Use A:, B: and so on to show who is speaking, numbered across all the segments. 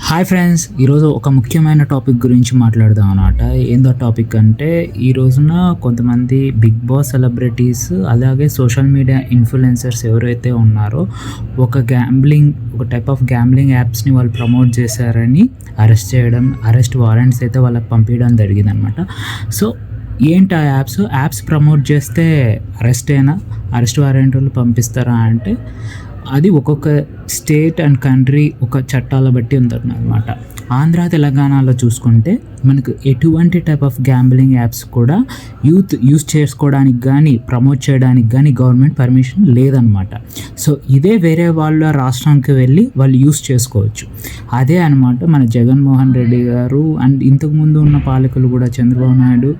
A: Hi friends ఈరోజు ఒక ముఖ్యమైన టాపిక్ గురించి మాట్లాడదాం అనమాట ఏందో టాపిక్ అంటే ఈ రోజున కొంతమంది బిగ్ బాస్ సెలబ్రిటీస్ అలాగే సోషల్ మీడియా ఇన్ఫ్లుయెన్సర్స్ ఎవరైతే ఉన్నారో ఒక గ్యాంబ్లింగ్ ఒక టైప్ ఆఫ్ గ్యాంబ్లింగ్ యాప్స్ని వాళ్ళు ప్రమోట్ చేశారని అరెస్ట్ చేయడం అరెస్ట్ వారెంట్స్ అయితే వాళ్ళకి పంపించడం జరిగింది అనమాట సో ఏంటి ఆ యాప్స్ యాప్స్ ప్రమోట్ చేస్తే అరెస్ట్ అయినా అరెస్ట్ వారెంట్లు పంపిస్తారా అంటే అది ఒక్కొక్క స్టేట్ అండ్ కంట్రీ ఒక చట్టాల బట్టి ఉంటుంది అనమాట ఆంధ్ర తెలంగాణలో చూసుకుంటే మనకు ఎటువంటి టైప్ ఆఫ్ గ్యాంబ్లింగ్ యాప్స్ కూడా యూత్ యూస్ చేసుకోవడానికి కానీ ప్రమోట్ చేయడానికి కానీ గవర్నమెంట్ పర్మిషన్ లేదనమాట సో ఇదే వేరే వాళ్ళ రాష్ట్రానికి వెళ్ళి వాళ్ళు యూస్ చేసుకోవచ్చు. అదే అనమాట మన జగన్మోహన్ రెడ్డి గారు అండ్ ఇంతకుముందు ఉన్న పాలకులు కూడా చంద్రబాబు నాయుడు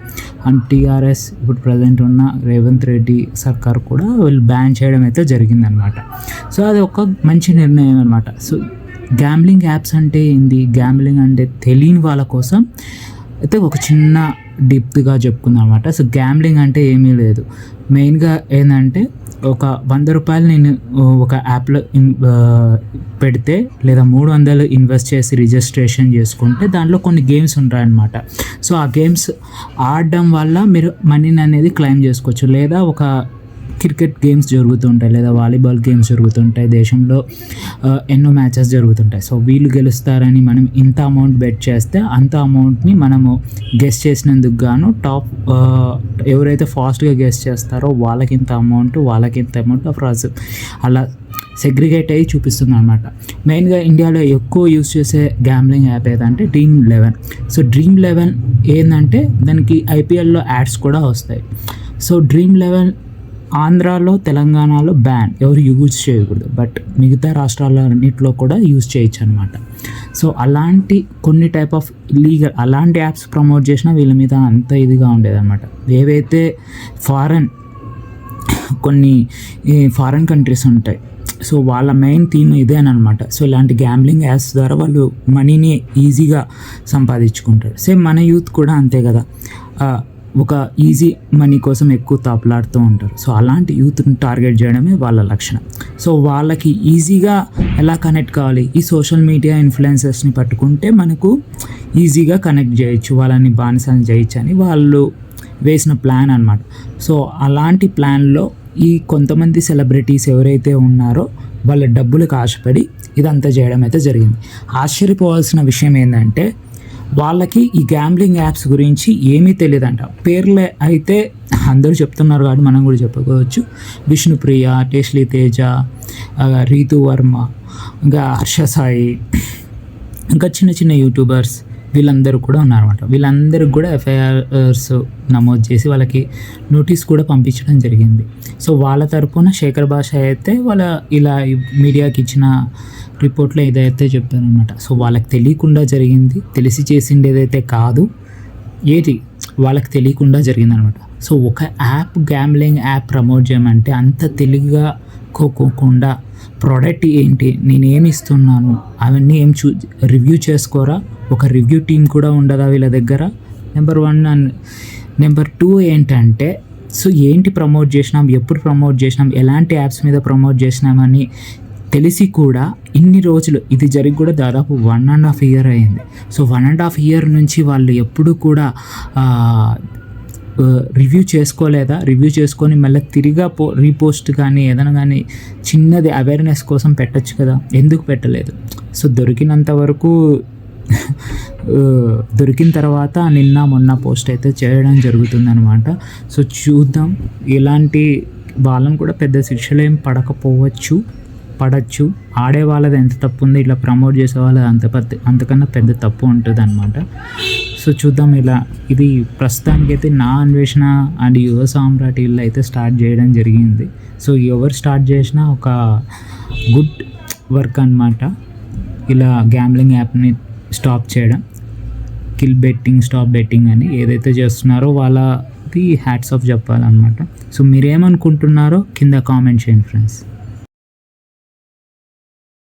A: అండ్ టీఆర్ఎస్ ఇప్పుడు ప్రజెంట్ ఉన్న రేవంత్ రెడ్డి సర్కార్ కూడా వీళ్ళు బ్యాన్ చేయడం అయితే జరిగిందనమాట సో అది ఒక మంచి నిర్ణయం అనమాట సో గ్యాంబ్లింగ్ యాప్స్ అంటే ఏంది? గ్యాంబ్లింగ్ అంటే తెలియని వాళ్ళ కోసం అయితే ఒక చిన్న డిప్త్గా చెప్పుకుందాం అనమాట సో గ్యాంబ్లింగ్ అంటే ఏమీ లేదు. మెయిన్గా ఏంటంటే ఒక వంద రూపాయలు నేను ఒక యాప్లో ఇన్ పెడితే లేదా మూడు వందలు ఇన్వెస్ట్ చేసి రిజిస్ట్రేషన్ చేసుకుంటే దాంట్లో కొన్ని గేమ్స్ ఉంటాయన్నమాట. సో ఆ గేమ్స్ ఆడడం వల్ల మీరు మనీని అనేది క్లెయిమ్ చేసుకోవచ్చు. లేదా ఒక క్రికెట్ గేమ్స్ జరుగుతుంటాయి లేదా వాలీబాల్ గేమ్స్ జరుగుతుంటాయి. దేశంలో ఎన్నో మ్యాచెస్ జరుగుతుంటాయి. సో వీళ్ళు గెలుస్తారని మనం ఇంత అమౌంట్ బెట్ చేస్తే అంత అమౌంట్ని మనము గెస్ట్ చేసినందుకు గాను టాప్ ఎవరైతే ఫాస్ట్గా గెస్ట్ చేస్తారో వాళ్ళకి ఇంత అమౌంట్ వాళ్ళకి ఇంత అమౌంట్ ప్రాస్ అలా సెగ్రిగేట్ అయ్యి చూపిస్తుంది అనమాట మెయిన్గా ఇండియాలో ఎక్కువ యూస్ చేసే గ్యాంబ్లింగ్ యాప్ ఏదంటే Dream Eleven. So Dream Eleven ఏంటంటే దానికి ఐపీఎల్లో యాడ్స్ కూడా వస్తాయి. సో డ్రీమ్ లెవెన్ ఆంధ్రాలో తెలంగాణలో బ్యాన్ ఎవరు యూజ్ చేయకూడదు. బట్ మిగతా రాష్ట్రాలన్నింటిలో కూడా యూజ్ చేయొచ్చు అనమాట సో అలాంటి కొన్ని టైప్ ఆఫ్ లీగల్ అలాంటి యాప్స్ ప్రమోట్ చేసినా వీళ్ళ మీద అంత ఇదిగా ఉండేదన్నమాట. ఏవైతే ఫారెన్ కొన్ని ఫారెన్ కంట్రీస్ ఉంటాయి. సో వాళ్ళ మెయిన్ థీమ్ ఇదేనమాట సో ఇలాంటి గ్యాంబ్లింగ్ యాప్స్ ద్వారా వాళ్ళు మనీని ఈజీగా సంపాదించుకుంటారు. సేమ్ మన యూత్ కూడా అంతే కదా. Uh, ఒక ఈజీ మనీ కోసం ఎక్కువ తాపలాడుతూ ఉంటారు. సో అలాంటి యూత్ని టార్గెట్ చేయడమే వాళ్ళ లక్షణం. సో వాళ్ళకి ఈజీగా ఎలా కనెక్ట్ కావాలి? ఈ సోషల్ మీడియా ఇన్ఫ్లుయెన్సర్స్ని పట్టుకుంటే మనకు ఈజీగా కనెక్ట్ చేయొచ్చు వాళ్ళని బానిసలు చేయొచ్చు అని వాళ్ళు వేసిన ప్లాన్ అనమాట సో అలాంటి ప్లాన్లో ఈ కొంతమంది సెలబ్రిటీస్ ఎవరైతే ఉన్నారో వాళ్ళ డబ్బులకు ఆశపడి ఇదంతా చేయడం అయితే జరిగింది. ఆశ్చర్యపోవాల్సిన విషయం ఏంటంటే వాళ్ళకి ఈ గ్యాంబ్లింగ్ యాప్స్ గురించి ఏమీ తెలియదంట. పేర్లే అయితే అందరూ చెప్తున్నారు కాబట్టి మనం కూడా చెప్పుకోవచ్చు. విష్ణుప్రియ టేస్లీ తేజ రీతు వర్మ ఇంకా హర్ష సాయి ఇంకా చిన్న చిన్న యూట్యూబర్స్ వీళ్ళందరూ కూడా ఉన్నారన్నమాట. వీళ్ళందరికీ కూడా ఎఫ్ఐఆర్స్ నమోదు చేసి వాళ్ళకి నోటీస్ కూడా పంపించడం జరిగింది. సో వాళ్ళ తరపున శేఖర్ భాష అయితే వాళ్ళ ఇలా మీడియాకి ఇచ్చిన రిపోర్ట్లో ఏదైతే చెప్పారనమాట సో వాళ్ళకి తెలియకుండా జరిగింది. తెలిసి చేసింది ఏదైతే కాదు ఏది వాళ్ళకి తెలియకుండా జరిగిందనమాట సో ఒక యాప్ గ్యాంబ్లింగ్ యాప్ ప్రమోట్ చేయమంటే అంత తెలివిగా కోకోకుండా ప్రోడక్ట్ ఏంటి? నేను ఏమి ఇస్తున్నాను? అవన్నీ ఏం చూ రివ్యూ చేసుకోరా? ఒక రివ్యూ టీం కూడా ఉండదా వీళ్ళ దగ్గర? Number one and number two ఏంటంటే సో ఏంటి ప్రమోట్ చేసినాం? ఎప్పుడు ప్రమోట్ చేసినాం? ఎలాంటి యాప్స్ మీద ప్రమోట్ చేసినామని తెలిసి కూడా ఇన్ని రోజులు ఇది జరిగి కూడా దాదాపు వన్ అండ్ హాఫ్ ఇయర్ అయింది. So one and half year నుంచి వాళ్ళు ఎప్పుడు కూడా రివ్యూ చేసుకోలేదా? రివ్యూ చేసుకొని మళ్ళీ తిరిగా పో రీపోస్ట్ కానీ ఏదైనా కానీ చిన్నది అవేర్నెస్ కోసం పెట్టచ్చు కదా. ఎందుకు పెట్టలేదు? సో దొరికినంత వరకు దొరికిన తర్వాత నిన్న మొన్న పోస్ట్ అయితే చేయడం జరుగుతుందనమాట సో చూద్దాం. ఇలాంటి వాళ్ళని కూడా పెద్ద శిక్షలు ఏం పడకపోవచ్చు పడచ్చు. ఆడే వాళ్ళది ఎంత తప్పు ఉంది ఇట్లా ప్రమోట్ చేసే వాళ్ళది అంత పెద్ద అంతకన్నా పెద్ద తప్పు ఉంటుంది అనమాట సో చూద్దాం ఇలా ఇది ప్రస్తుతానికైతే నా అన్వేషణ అండ్ యువ సామ్రాట్ ఇల్లు అయితే స్టార్ట్ చేయడం జరిగింది. సో ఎవరు స్టార్ట్ చేసినా ఒక గుడ్ వర్క్ అన్నమాట. ఇలా గ్యాంబ్లింగ్ యాప్ని స్టాప్ చేయడం. కిల్ బెట్టింగ్ స్టాప్ బెట్టింగ్ అని ఏదైతే చేస్తున్నారో వాళ్ళది హ్యాట్స్ ఆఫ్ చెప్పాలన్నమాట. సో మీరేమనుకుంటున్నారో కింద కామెంట్ చేయండి ఫ్రెండ్స్.